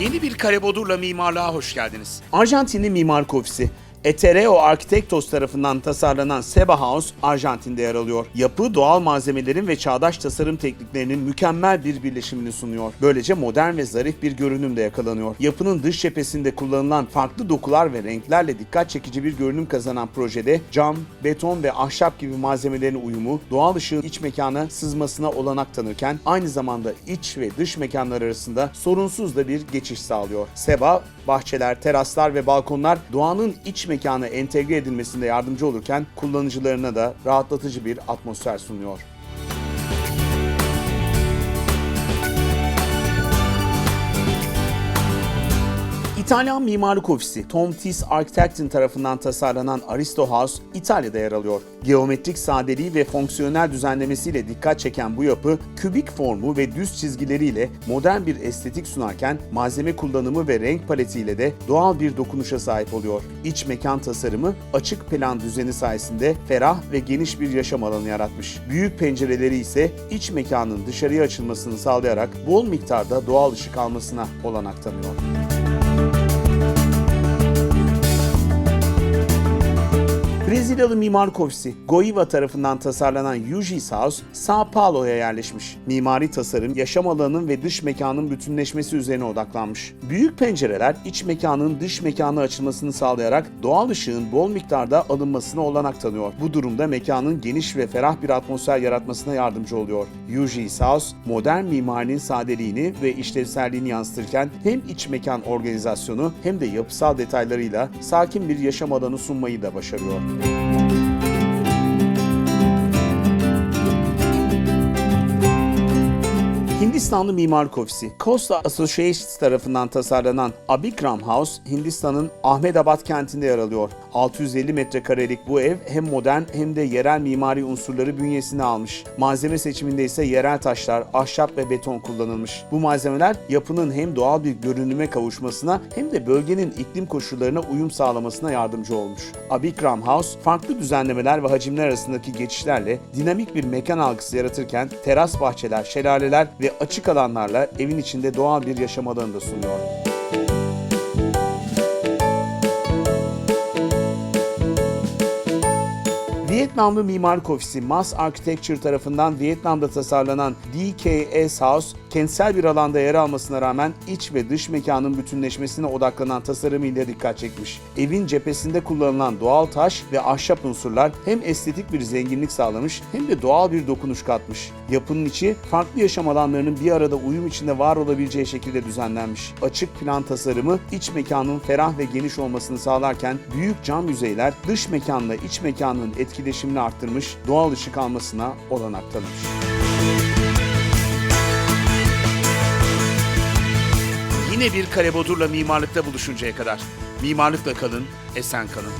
Yeni bir Karebodur'la mimarlığa hoş geldiniz. Arjantinli Mimarlık Ofisi Etereo Architectos tarafından tasarlanan Seba House, Arjantin'de yer alıyor. Yapı, doğal malzemelerin ve çağdaş tasarım tekniklerinin mükemmel bir birleşimini sunuyor. Böylece modern ve zarif bir görünüm de yakalanıyor. Yapının dış cephesinde kullanılan farklı dokular ve renklerle dikkat çekici bir görünüm kazanan projede cam, beton ve ahşap gibi malzemelerin uyumu doğal ışığın iç mekana sızmasına olanak tanırken aynı zamanda iç ve dış mekanlar arasında sorunsuz da bir geçiş sağlıyor. Seba, bahçeler, teraslar ve balkonlar doğanın iç mekana entegre edilmesinde yardımcı olurken kullanıcılarına da rahatlatıcı bir atmosfer sunuyor. İtalyan mimarlık ofisi Tom Tis Architecting tarafından tasarlanan Aristo House İtalya'da yer alıyor. Geometrik sadeliği ve fonksiyonel düzenlemesiyle dikkat çeken bu yapı kübik formu ve düz çizgileriyle modern bir estetik sunarken malzeme kullanımı ve renk paletiyle de doğal bir dokunuşa sahip oluyor. İç mekan tasarımı açık plan düzeni sayesinde ferah ve geniş bir yaşam alanı yaratmış. Büyük pencereleri ise iç mekanın dışarıya açılmasını sağlayarak bol miktarda doğal ışık almasına olanak tanıyor. Brezilyalı mimarlık ofisi Goiva tarafından tasarlanan Yugis House, Sao Paulo'ya yerleşmiş. Mimari tasarım, yaşam alanının ve dış mekanın bütünleşmesi üzerine odaklanmış. Büyük pencereler iç mekanın dış mekana açılmasını sağlayarak doğal ışığın bol miktarda alınmasına olanak tanıyor. Bu durumda mekanın geniş ve ferah bir atmosfer yaratmasına yardımcı oluyor. Yugis House, modern mimarinin sadeliğini ve işlevselliğini yansıtırken hem iç mekan organizasyonu hem de yapısal detaylarıyla sakin bir yaşam alanı sunmayı da başarıyor. Hindistanlı mimarlık ofisi Costa Associates tarafından tasarlanan Abikram House, Hindistan'ın Ahmedabad kentinde yer alıyor. 650 metrekarelik bu ev hem modern hem de yerel mimari unsurları bünyesine almış. Malzeme seçiminde ise yerel taşlar, ahşap ve beton kullanılmış. Bu malzemeler yapının hem doğal bir görünüme kavuşmasına hem de bölgenin iklim koşullarına uyum sağlamasına yardımcı olmuş. Abikram House, farklı düzenlemeler ve hacimler arasındaki geçişlerle dinamik bir mekan algısı yaratırken teras bahçeler, şelaleler ve açık alanlarla evin içinde doğal bir yaşam alanı da sunuyor. Vietnamlı mimarlık ofisi Mass Architecture tarafından Vietnam'da tasarlanan DKS House, kentsel bir alanda yer almasına rağmen iç ve dış mekanın bütünleşmesine odaklanan tasarımıyla dikkat çekmiş. Evin cephesinde kullanılan doğal taş ve ahşap unsurlar hem estetik bir zenginlik sağlamış hem de doğal bir dokunuş katmış. Yapının içi farklı yaşam alanlarının bir arada uyum içinde var olabileceği şekilde düzenlenmiş. Açık plan tasarımı iç mekanın ferah ve geniş olmasını sağlarken büyük cam yüzeyler dış mekanla iç mekanın etkileşimini arttırmış, doğal ışık almasına olanak tanımış. Yine bir Kare Bodur'la mimarlıkta buluşuncaya kadar. Mimarlıkla kalın, esen kalın.